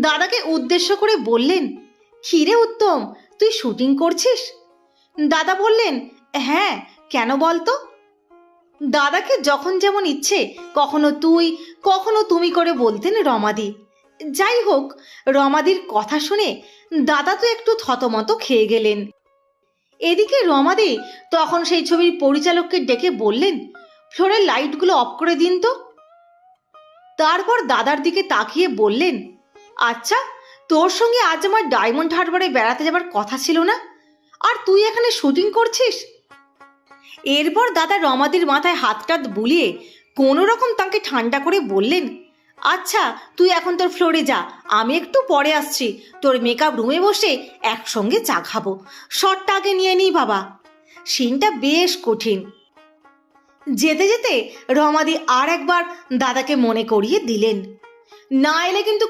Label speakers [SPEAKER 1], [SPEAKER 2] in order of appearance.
[SPEAKER 1] দাদাকে উদ্দেশ্য করে বললেন খিরে উত্তম, তুই শুটিং করছিস? দাদা বললেন হ্যাঁ কেন বলতো? দাদাকে যখন যেমন ইচ্ছে, কখনো তুই, কখনো তুমি করে বলতেন রমাদি। যাই হোক, রমাদির কথা শুনে দাদা তো একটু থতমত খেয়ে গেলেন। এদিকে রমাদি তখন সেই ছবির পরিচালককে ডেকে বললেন, ফ্লোরের লাইটগুলো অফ করে দিন তো। তারপর দাদার দিকে তাকিয়ে বললেন আচ্ছা তোর সঙ্গে আজ আমার ডায়মন্ড হারবারে বেড়াতে যাবার কথা ছিল না? আর তুই এখানে শুটিং করছিস? এরপর দাদা রমাদির মাথায় হাত টাত বুলিয়ে কোনো রকম তাকে ঠান্ডা করে বললেন আচ্ছা তুই এখন তোর ফ্লোরে যা, আমি একটু পরে আসছি। তোর মেকআপ রুমে বসে একসঙ্গে চা খাব। শটটা আগে নিয়ে নিই বাবা। সিনটা বেশ কঠিন। যেতে যেতে রমাদি আর একবার দাদাকে মনে করিয়ে দিলেন। না এলে কিন্তু